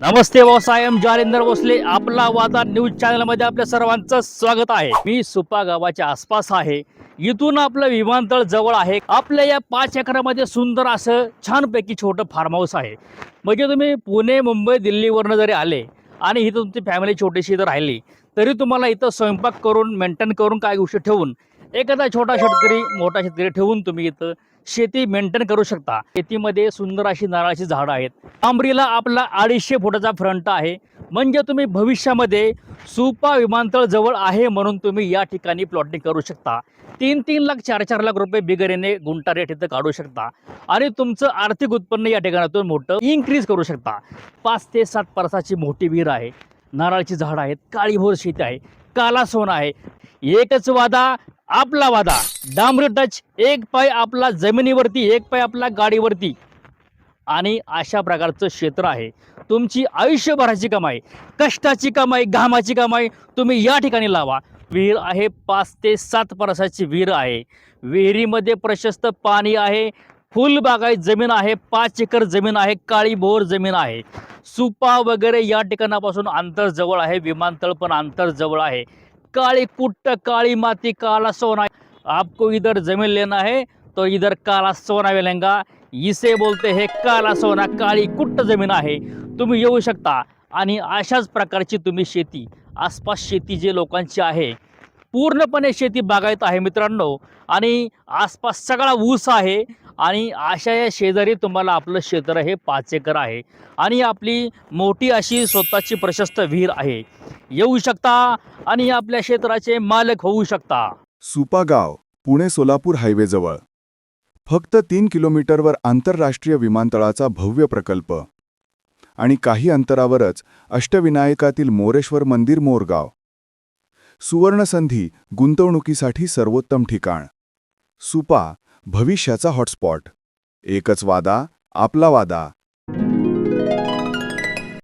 नमस्ते व्यवसायम जालिंदर भोसले. आपला वादा न्यूज चॅनलमध्ये आपल्या सर्वांचं स्वागत आहे. मी सुपा गावाच्या आसपास आहे. इथून आपलं विमानतळ जवळ आहे. आपल्या या पाच एकरामध्ये सुंदर असं छानपैकी छोटं फार्म हाऊस आहे. म्हणजे तुम्ही पुणे मुंबई दिल्लीवरनं जरी आले आणि इथं तुमची फॅमिली छोटीशी जर राहिली तरी तुम्हाला इथं स्वयंपाक करून मेंटेन करून काय गोष्टी ठेवून एखादा छोटा शेतकरी मोठा शेतकरी ठेवून तुम्ही इथं शेती मेंटेन करू शकता. शेतीमध्ये सुंदर अशी नारळाची झाडं आहेत. आंबरीला आपला अडीचशे फुटाचा फ्रंट आहे. म्हणजे तुम्ही भविष्यामध्ये सुपा विमानतळ जवळ आहे म्हणून तुम्ही या ठिकाणी प्लॉटिंग करू शकता. तीन तीन लाख चार चार लाख रुपये बिगरेने गुंटा रेट इथं काढू शकता. आणि तुमचं आर्थिक उत्पन्न या ठिकाणातून मोठं इन्क्रीज करू शकता. पाच ते सात परसाची मोठी विहीर आहे. नारळाची झाडं आहेत. काळीभोर शेती आहे. काला सोना आहे. एकच वादा आपला वादा. डांबरी टच एक पाय आपला जमिनीवरती एक पाय आपला गाडीवरती. आणि अशा प्रकारचं क्षेत्र आहे. तुमची आयुष्यभराची कमाई कष्टाची कमाई घामाची कमाई तुम्ही या ठिकाणी लावा. विहीर आहे पाच ते सात परसाची विहीर आहे. विहिरीमध्ये प्रशस्त पाणी आहे. फुलबागायत जमीन आहे पाच एकर जमीन आहे काळीभोर जमीन आहे. सुपा वगैरे या ठिकाणापासून अंतर जवळ आहे विमानतळ पण अंतर जवळ आहे. काळी कुट्ट काळी माती काला सोना. आपको इधर जमीन लेना है तो इधर काला सोना मिलेगा. इसे बोलते हे काला सोना काळी कुट्ट जमीन आहे. तुम्ही येऊ शकता. आणि अशाच प्रकारची तुम्ही शेती आसपास शेती जे लोकांची आहे पूर्णपणे शेती बागायत आहे मित्रांनो. आणि आसपास सगळा ऊस आहे. आणि अशा या शेजारी तुम्हाला आपलं क्षेत्र हे पाच एकर आहे. आणि आपली मोठी अशी स्वतःची प्रशस्त विहीर आहे. येऊ शकता आणि आपल्या क्षेत्राचे मालक होऊ शकता. सुपा गाव पुणे सोलापूर हायवेजवळ फक्त तीन किलोमीटरवर आंतरराष्ट्रीय विमानतळाचा भव्य प्रकल्प. आणि काही अंतरावरच अष्टविनायकातील मोरेश्वर मंदिर मोरगाव सुवर्णसंधी गुंतवणुकीसाठी सर्वोत्तम ठिकाण. सुपा भविष्याचा हॉटस्पॉट. एकच वादा आपला वादा.